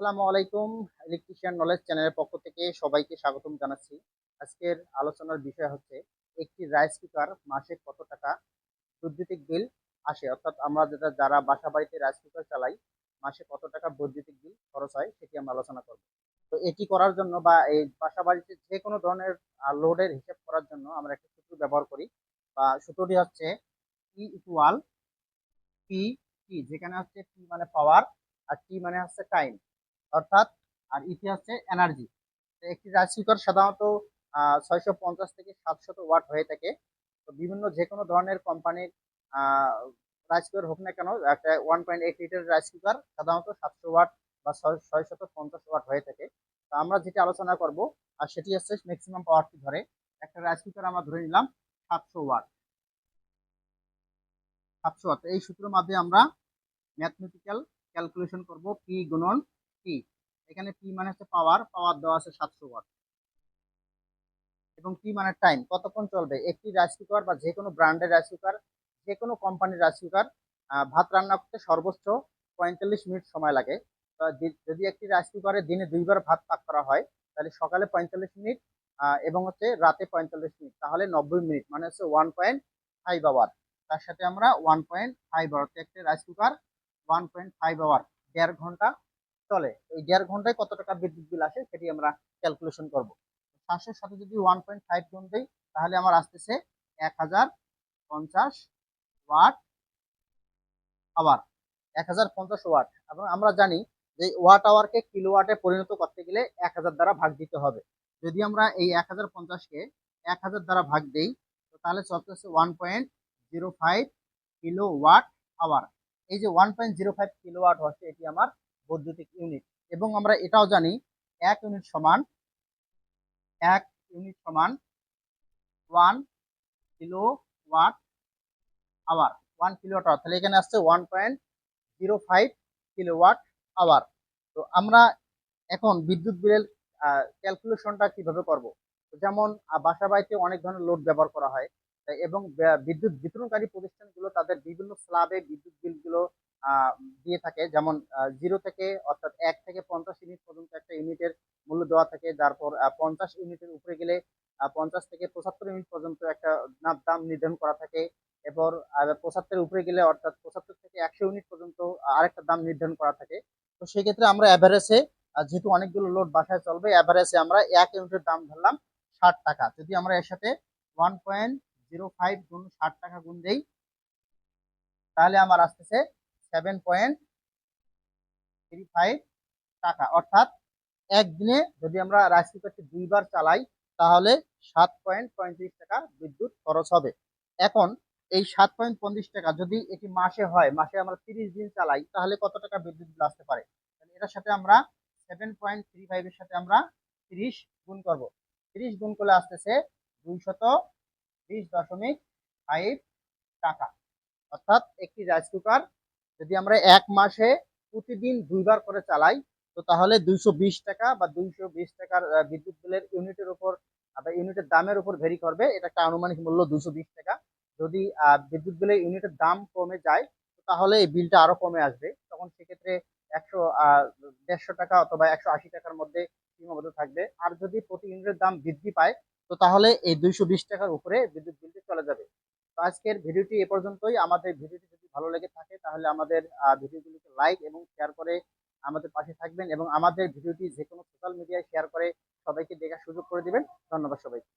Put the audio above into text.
আসসালামু আলাইকুম electrician knowledge চ্যানেলের পক্ষ থেকে সবাইকে স্বাগতম জানাচ্ছি। আজকের আলোচনার বিষয় হচ্ছে, একটি রাইস কুকার মাসে কত টাকা বৈদ্যুতিক বিল আসে? অর্থাৎ আমরা যেটা, যারা বাসা বাড়িতে রাইস কুকার চালাই, মাসে কত টাকা বৈদ্যুতিক বিল খরচ হয় সেটি আমরা আলোচনা করব। তো এটি করার জন্য বা এই বাসা বাড়িতে যে কোনো ধরনের লোডের হিসাব করার জন্য আমরা একটা সূত্র ব্যবহার করি। বা সূত্রটি হচ্ছে ই ইকুয়াল পি টি যেখানে হচ্ছে পি মানে পাওয়ার আর টি মানে হচ্ছে টাইম অর্থাৎ, আর ইটি হচ্ছে এনার্জি। একটি রাইস কুকার সাধারণত ছয়শো পঞ্চাশ থেকে সাতশত ওয়াট হয়ে থাকে। তো বিভিন্ন যে কোনো ধরনের কোম্পানির রাইস হোক না কেন, একটা one point eight litre rice সাধারণত সাতশো ওয়াট বা ছয়শত পঞ্চাশ ওয়াট হয়ে থাকে। তো আমরা যেটি আলোচনা করব, আর সেটি হচ্ছে ম্যাক্সিমাম পাওয়ারটি ধরে, একটা রাইস আমরা ধরে নিলাম সাতশো ওয়াট। সাতশো ওয়াট এই সূত্রের মাধ্যমে আমরা ম্যাথমেটিক্যাল ক্যালকুলেশন করব পি গুণন টি এখানে পি মানে হচ্ছে পাওয়ার পাওয়ার দেওয়া আছে সাতশো ওয়াট এবং টি মানে টাইম কতক্ষণ চলবে? একটি রাইস কুকার বা যে কোনো ব্র্যান্ডের রাইস কুকার যে কোনো কোম্পানির রাইস কুকার ভাত রান্না করতে সর্বোচ্চ পঁয়তাল্লিশ মিনিট সময় লাগে। যদি একটি রাইস কুকারে দিনে দুইবার ভাত পাক করা হয়, তাহলে সকালে পঁয়তাল্লিশ মিনিট এবং হচ্ছে রাতে পঁয়তাল্লিশ মিনিট, তাহলে নব্বই মিনিট মানে হচ্ছে ওয়ান পয়েন্ট ফাইভ আওয়ার তার সাথে আমরা ওয়ান পয়েন্ট ফাইভ আওয়ার একটি rice cooker one point five hour দেড় ঘণ্টা চলে, এই দেড় ঘন্টায় কত টাকা বিদ্যুৎ বিল আসে সেটি আমরা ক্যালকুলেশন করব। সাতশোর সাথে যদি ওয়ান পয়েন্ট ফাইভ গুণ দিই, তাহলে আমার আসতেছে এক হাজার পঞ্চাশ ওয়াট আওয়ার এক হাজার পঞ্চাশ ওয়াট এবং আমরা জানি যে ওয়াট আওয়ারকে কিলোওয়াটে পরিণত করতে গেলে এক হাজার দ্বারা ভাগ দিতে হবে। যদি আমরা এই এক হাজার পঞ্চাশকে এক হাজার দ্বারা ভাগ দিই, তো তাহলে চলতেছে one point zero five kilo watt hour এই যে one point zero five kilo watt হচ্ছে এটি আমার বৈদ্যুতিক ইউনিট এবং আমরা এটাও জানি এক ইউনিট সমান এক ইউনিট সমান one kilo watt hour one kilo watt hour তাহলে এখানে আসছে one point zero five kilo watt hour তো আমরা এখন বিদ্যুৎ বিলের ক্যালকুলেশনটা কীভাবে করব? যেমন বাসা বাড়িতে অনেক ধরনের লোড ব্যবহার করা হয়। এবং বিদ্যুৎ বিতরণকারী প্রতিষ্ঠানগুলো তাদের বিভিন্ন স্ল্যাবে বিদ্যুৎ বিলগুলো দিয়ে থাকে। যেমন জিরো থেকে অর্থাৎ এক থেকে পঞ্চাশ ইউনিট পর্যন্ত একটা ইউনিটের মূল্য দেওয়া থাকে। তারপর পঞ্চাশ ইউনিটের উপরে গেলে পঞ্চাশ থেকে পঁচাত্তর ইউনিট পর্যন্ত একটা দাম নির্ধারণ করা থাকে। এরপর পঁচাত্তরের উপরে গেলে অর্থাৎ পঁচাত্তর থেকে একশো ইউনিট পর্যন্ত আরেকটা দাম নির্ধারণ করা থাকে। তো সেক্ষেত্রে আমরা অ্যাভারেজে যেহেতু অনেকগুলো লোড বাসায় চলবে অ্যাভারেজে আমরা এক ইউনিটের দাম ধরলাম ষাট টাকা। যদি আমরা এর সাথে ওয়ান পয়েন্ট জিরো ফাইভ গুণ ষাট টাকা গুণ দেই, তাহলে আমার আসতেছে সেভেন পয়েন্ট থ্রি ফাইভ টাকা। অর্থাৎ একদিনে যদি আমরা রাইস কুকারটি দুইবার চালাই, তাহলে সাত পয়েন্ট পঁয়ত্রিশ টাকা বিদ্যুৎ খরচ হবে। এখন এই সাত পয়েন্ট পঁয়ত্রিশ টাকা যদি এটি মাসে হয়, মাসে আমরা তিরিশ দিন চালাই, তাহলে কত টাকা বিদ্যুৎ বিল আসতে পারে? এটার সাথে আমরা সেভেন পয়েন্ট থ্রি ফাইভের সাথে আমরা তিরিশ গুণ করব। তিরিশ গুণ করলে আসতেছে দুইশত বিশ দশমিক ফাইভ টাকা। অর্থাৎ একটি রাইস কুকার যদি আমরা এক মাসে প্রতিদিন দুইবার করে চালাই, তো তাহলে দুইশো বিশ টাকা বা দুইশো বিশ টাকার বিদ্যুৎ বিলের ইউনিটের উপর বা ইউনিটের দামের উপর ভেরি করবে। এটা একটা আনুমানিক মূল্য দুইশো বিশ টাকা। যদি বিদ্যুৎ বিলের ইউনিটের দাম কমে যায় তাহলে এই বিলটা আরও কমে আসবে। তখন সেক্ষেত্রে একশো দেড়শো টাকা অথবা একশো আশি টাকার মধ্যে সীমাবদ্ধ থাকবে। আর যদি প্রতি ইউনিটের দাম বৃদ্ধি পায়, তো তাহলে এই দুইশো বিশ টাকার উপরে বিদ্যুৎ বিলটি চলে যাবে। আজকের ভিডিওটি এ পর্যন্তই। আমাদের ভিডিওটি যদি ভালো লেগে থাকে, তাহলে আমাদের ভিডিওগুলিকে লাইক এবং শেয়ার করে আমাদের পাশে থাকবেন এবং আমাদের ভিডিওটি যে কোনো সোশ্যাল মিডিয়ায় শেয়ার করে সবাইকে দেখার সুযোগ করে দিবেন। ধন্যবাদ সবাইকে।